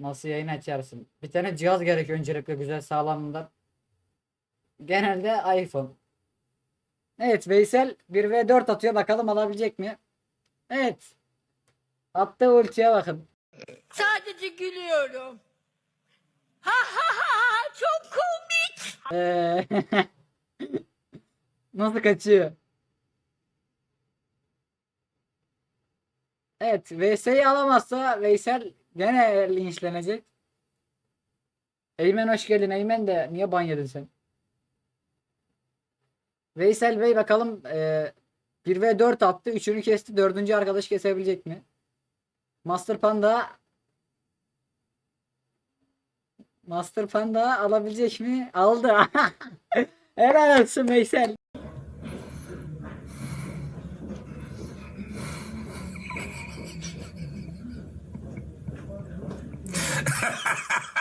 Nasıl yayın açarsın? Bir tane cihaz gerekiyor öncelikle güzel sağlamından. Genelde iPhone. Evet Veysel 1v4 atıyor bakalım alabilecek mi? Evet. Attığı ultiye bakın. Sadece gülüyorum. Ha ha ha çok komik. Ee, Nasıl kaçıyor? Evet, Veysel'i alamazsa Veysel gene linçlenecek. Eymen hoş geldin. Eymen de niye ban yedin sen? Veysel Bey bakalım e, 1 ve 4 attı. Üçünü kesti. Dördüncü arkadaş kesebilecek mi? Master Panda Master Panda alabilecek mi? Aldı. Helal olsun Veysel. Ha ha ha!